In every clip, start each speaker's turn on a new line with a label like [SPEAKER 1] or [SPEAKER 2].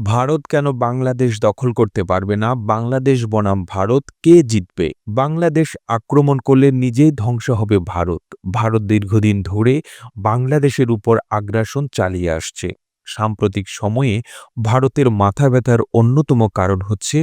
[SPEAKER 1] ভারত কেন বাংলাদেশ দখল করতে পারবে না? বাংলাদেশ বনাম ভারত, কে জিতবে? বাংলাদেশ আক্রমণ করলে নিজেই ধ্বংস হবে ভারত। ভারত দীর্ঘদিন ধরে বাংলাদেশের উপর আগ্রাসন চালিয়ে আসছে। সাম্প্রতিক সময়ে ভারতের মাথা ব্যথার অন্যতম কারণ হচ্ছে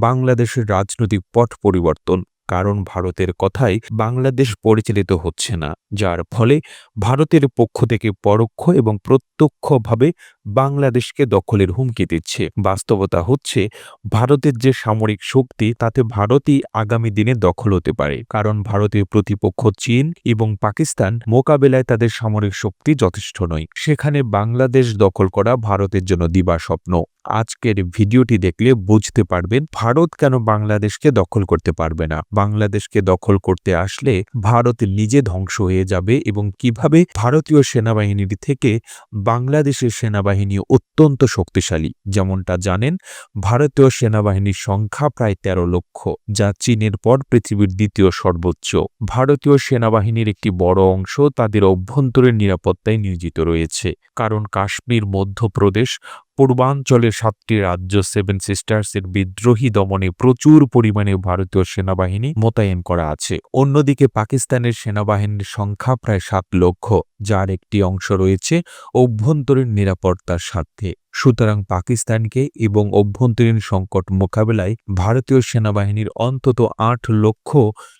[SPEAKER 1] বাংলাদেশের রাজনৈতিক পট পরিবর্তন, কারণ ভারতের কথাই বাংলাদেশ পরিচালিত হচ্ছে না, যার ফলে ভারতের পক্ষ থেকে পরোক্ষ এবং প্রত্যক্ষভাবে বাংলাদেশকে দখলের হুমকি দিচ্ছে। বাস্তবতা হচ্ছে, ভারতের যে সামরিক শক্তি, তাতে ভারতই আগামী দিনে দখল হতে পারে। কারণ ভারতের প্রতিপক্ষ চীন এবং পাকিস্তান মোকাবেলায় তাদের সামরিক শক্তি যথেষ্ট নয়। সেখানে বাংলাদেশ দখল করা ভারতের জন্য দিবা স্বপ্ন। আজকের ভিডিওটি দেখলে বুঝতে পারবেন, ভারত কেন বাংলাদেশকে দখল করতে পারবে না। বাংলাদেশকে দখল করতে আসলে ভারত নিজে ধ্বংস হয়ে যাবে এবং কীভাবে ভারতীয় সেনাবাহিনীর থেকে বাংলাদেশের সেনাবাহিনী অত্যন্ত শক্তিশালী। যেমনটা জানেন, ভারতীয় সেনাবাহিনীর সংখ্যা প্রায় ১৩ লক্ষ, যা চীনের পর পৃথিবীর দ্বিতীয় সর্বোচ্চ। ভারতীয় সেনাবাহিনীর একটি বড় অংশ তাদের অভ্যন্তরীণ নিরাপত্তায় নিয়োজিত রয়েছে। কারণ কাশ্মীর, মধ্যপ্রদেশ পূর্বাঞ্চলের সাতটি রাজ্য সেভেন সিস্টার্সের বিদ্রোহী দমনে প্রচুর পরিমাণে ভারতীয় সেনাবাহিনী মোতায়েন করা আছে। অন্যদিকে পাকিস্তানের সেনাবাহিনীর সংখ্যা প্রায় সাত লক্ষ, যার একটি অংশ রয়েছে অভ্যন্তরীণ নিরাপত্তার স্বার্থে। সুতরাং পাকিস্তানকে এবং অভ্যন্তরীণ সংকট মোকাবেলায় ভারতীয় সেনাবাহিনীর অন্তত আট লক্ষ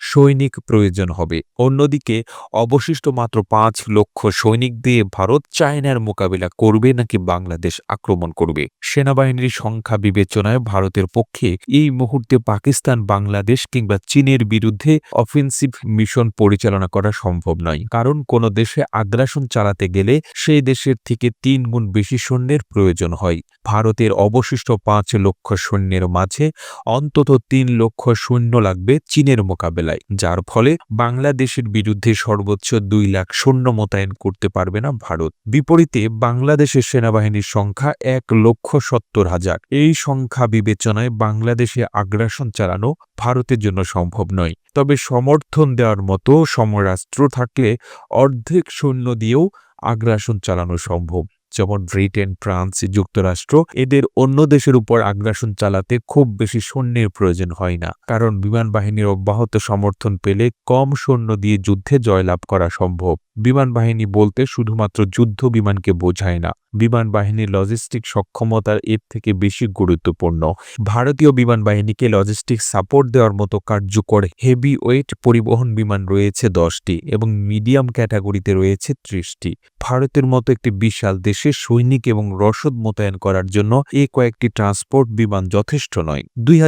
[SPEAKER 1] সৈনিক প্রয়োজন হবে। অন্যদিকে, অবশিষ্ট মাত্র পাঁচ লক্ষ সৈনিক দিয়ে ভারত চায়নার মোকাবিলা করবে নাকি বাংলাদেশ আক্রমণ করবে? সেনাবাহিনীর সংখ্যা বিবেচনায় ভারতের পক্ষে এই মুহূর্তে পাকিস্তান, বাংলাদেশ কিংবা চীনের বিরুদ্ধে অফেন্সিভ মিশন পরিচালনা করা সম্ভব নয়। কারণ কোনো দেশে আগ্রাসন চালাতে গেলে সেই দেশের থেকে তিন গুণ বেশি সৈন্যের প্রয়োজন হয়। ভারতের অবশিষ্ট পাঁচ লক্ষ সৈন্যের মাঝে অন্তত তিন লক্ষ সৈন্য লাগবে চীনের মোকাবেলায়, যার ফলে বাংলাদেশের বিরুদ্ধে সর্বোচ্চ দুই লাখ সৈন্য মোতায়েন করতে পারবে না ভারত। বিপরীতে বাংলাদেশের সেনাবাহিনীর সংখ্যা এক লক্ষ সত্তর হাজার। এই সংখ্যা বিবেচনায় বাংলাদেশে আগ্রাসন চালানো ভারতের জন্য সম্ভব নয়। তবে সমর্থন দেওয়ার মতো সমরাস্ত্র থাকলে অর্ধেক সৈন্য দিয়েও আগ্রাসন চালানো সম্ভব। যেমন ব্রিটেন, ফ্রান্স, যুক্তরাষ্ট্র, এদের অন্য দেশের উপর আগ্রাসন চালাতে খুব বেশি সৈন্যের প্রয়োজন হয় না। কারণ বিমান বাহিনীর অব্যাহত সমর্থন পেলে কম সৈন্য দিয়ে যুদ্ধে জয়লাভ করা সম্ভব। বিমান বাহিনী বলতে শুধুমাত্র যুদ্ধ বিমানকে বোঝায় না বিমান বাহিনীর লজিস্টিক সক্ষমতার এর থেকে বেশি গুরুত্বপূর্ণ। ভারতীয় বিমান বাহিনীকে লজিস্টিক সাপোর্ট দেওয়ার মতো কার্যকর হেভি ওয়েট পরিবহন বিমান রয়েছে দশটি এবং মিডিয়াম ক্যাটাগরিতে রয়েছে ত্রিশটি। ভারতের মতো একটি বিশাল দেশে সৈনিক এবং রসদ মোতায়েন করার জন্য এ কয়েকটি ট্রান্সপোর্ট বিমান যথেষ্ট নয়। দুই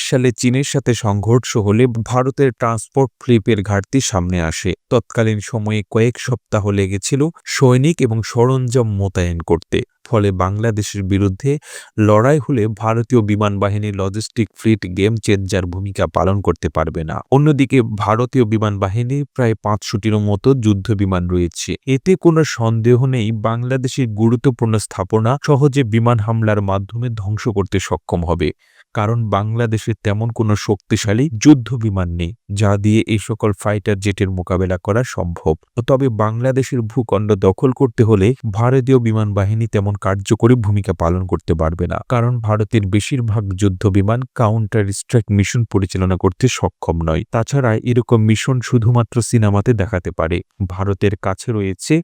[SPEAKER 1] সালে চীনের সাথে সংঘর্ষ হলে ভারতের ট্রান্সপোর্ট ফ্লিপের ঘাটতি সামনে আসে। তৎকালীন সময়ে কয়েক সপ্তাহ লেগেছিল সৈনিক এবং সরঞ্জাম মোতায়েন করতে। ফলে বাংলাদেশের বিরুদ্ধে লড়াই হলে ভারতীয় বিমান বাহিনীর লজিস্টিক ফ্লিট গেম চেঞ্জার ভূমিকা পালন করতে পারবে না। অন্যদিকে ভারতীয় বিমান বাহিনী প্রায় পাঁচশোটির মতো যুদ্ধ বিমান রয়েছে। এতে কোনো সন্দেহ নেই, বাংলাদেশের গুরুত্বপূর্ণ স্থাপনা সহজে বিমান হামলার মাধ্যমে ধ্বংস করতে সক্ষম হবে। কারণ বাংলাদেশে তেমন কোনো শক্তিশালী যুদ্ধ বিমান নেই, যা দিয়ে এই সকল ফাইটার জেটের মোকাবেলা করা সম্ভব। তবে বাংলাদেশের ভূখণ্ড দখল করতে হলে ভারতীয় বিমান বাহিনী তেমন কার্যকরী ভূমিকা পালন করতে পারবে না, কারণ ভারতের বেশিরভাগ যুদ্ধ বিমান কাউন্টার স্ট্রাইক মিশন পরিচালনা করতে সক্ষম নয়। তাছাড়া এরকম মিশন শুধুমাত্র সিনেমাতে দেখাতে পারে। ভারতের কাছে রয়েছে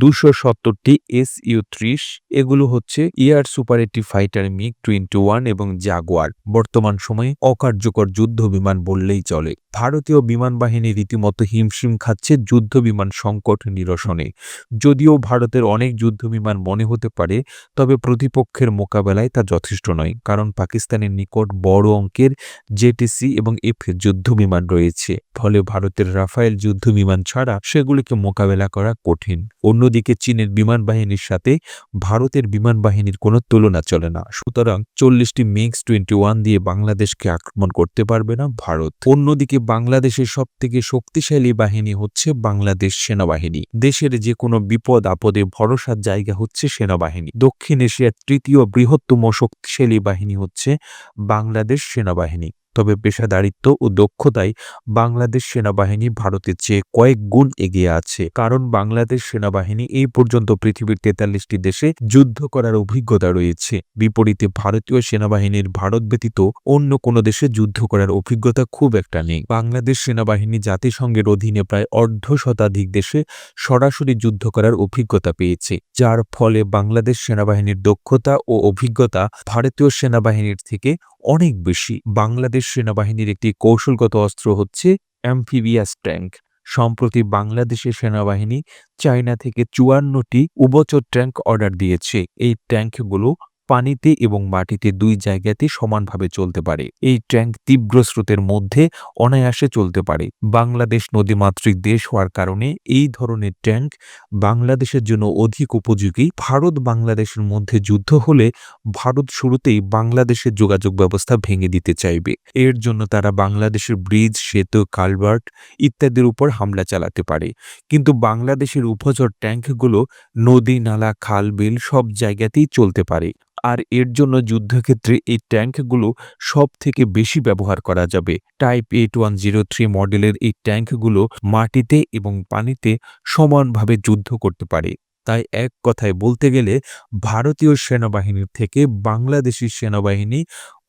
[SPEAKER 1] দুশো সত্তরটি এস ইউ ত্রিশ, এগুলো হচ্ছে air super eighty fighter MiG twenty one এবং জাগুয়ার। বর্তমান সময়ে অকার্যকর যুদ্ধ বিমান বললেই চলে। ভারতীয় বিমান বাহিনী রীতিমতো হিমশিম খাচ্ছে যুদ্ধ বিমান সংকট নিরসনে। যদিও ভারতের অনেক যুদ্ধ বিমান মনে হতে পারে, তবে প্রতিপক্ষের মোকাবেলায় তা যথেষ্ট নয়, কারণ পাকিস্তানের নিকট বড় অঙ্কের জেটিসি এবং এফ যুদ্ধ বিমান রয়েছে। ফলে ভারতের রাফায়েল যুদ্ধ বিমান ছাড়া সেগুলিকে মোকাবেলা করা কঠিন। অন্যদিকে চীনের বিমান বাহিনীর সাথে ভারতের বিমান বাহিনীর কোনো তুলনা চলে না। সুতরাং চল্লিশটি মিক্স টোয়েন্টি দিয়ে বাংলাদেশকে আক্রমণ করতে পারবে না ভারত। অন্যদিকে বাংলাদেশের সবথেকে শক্তিশালী বাহিনী হচ্ছে বাংলাদেশ সেনাবাহিনী। দেশের যে কোনো বিপদ, আপদে ভরসার জায়গা হচ্ছে সেনাবাহিনী। দক্ষিণ এশিয়ার তৃতীয় বৃহত্তম শক্তিশালী বাহিনী হচ্ছে বাংলাদেশ সেনাবাহিনী। তবে পেশাদারিত্ব ও দক্ষতায় বাংলাদেশ সেনাবাহিনী ভারতের চেয়ে কয়েক গুণ এগিয়ে আছে। কারণ বাংলাদেশ সেনাবাহিনী এই পর্যন্ত পৃথিবীর তেতাল্লিশটি দেশে যুদ্ধ করার অভিজ্ঞতা রয়েছে। বিপরীতে ভারতীয় সেনাবাহিনীর ভারত ব্যতীত অন্য কোনো দেশে যুদ্ধ করার অভিজ্ঞতা খুব একটা নেই। বাংলাদেশ সেনাবাহিনী জাতিসংঘের অধীনে প্রায় অর্ধ শতাধিক দেশে সরাসরি যুদ্ধ করার অভিজ্ঞতা পেয়েছে, যার ফলে বাংলাদেশ সেনাবাহিনীর দক্ষতা ও অভিজ্ঞতা ভারতীয় সেনাবাহিনীর থেকে অনেক বেশি। বাংলাদেশ সেনাবাহিনীর একটি কৌশলগত অস্ত্র হচ্ছে অ্যাম্ফিবিয়াস ট্যাঙ্ক। সম্প্রতি বাংলাদেশের সেনাবাহিনী চায়না থেকে চুয়ান্নটি উবচর ট্যাঙ্ক অর্ডার দিয়েছে। এই ট্যাঙ্কগুলো পানিতে এবং মাটিতে দুই জায়গাতে সমানভাবে চলতে পারে। এই ট্যাঙ্ক তীব্র স্রোতের মধ্যে অনায়াসে চলতে পারে। বাংলাদেশ নদীমাতৃক দেশ হওয়ার কারণে এই ধরনের ট্যাঙ্ক বাংলাদেশের জন্য অধিক উপযোগী। ভারত বাংলাদেশের মধ্যে যুদ্ধ হলে ভারত শুরুতেই বাংলাদেশের যোগাযোগ ব্যবস্থা ভেঙে দিতে চাইবে। এর জন্য তারা বাংলাদেশের ব্রিজ, সেতু, কালভার্ট ইত্যাদির উপর হামলা চালাতে পারে। কিন্তু বাংলাদেশের উপচর ট্যাঙ্কগুলো নদী, নালা, খাল, বিল সব জায়গাতেই চলতে পারে। আর এর জন্য যুদ্ধক্ষেত্রে এই ট্যাঙ্কগুলো সব থেকে বেশি ব্যবহার করা যাবে। Type eight one zero three মডেলের এই ট্যাঙ্কগুলো মাটিতে এবং পানিতে সমানভাবে যুদ্ধ করতে পারে। তাই এক কথায় বলতে গেলে, ভারতীয় সেনাবাহিনীর থেকে বাংলাদেশি সেনাবাহিনী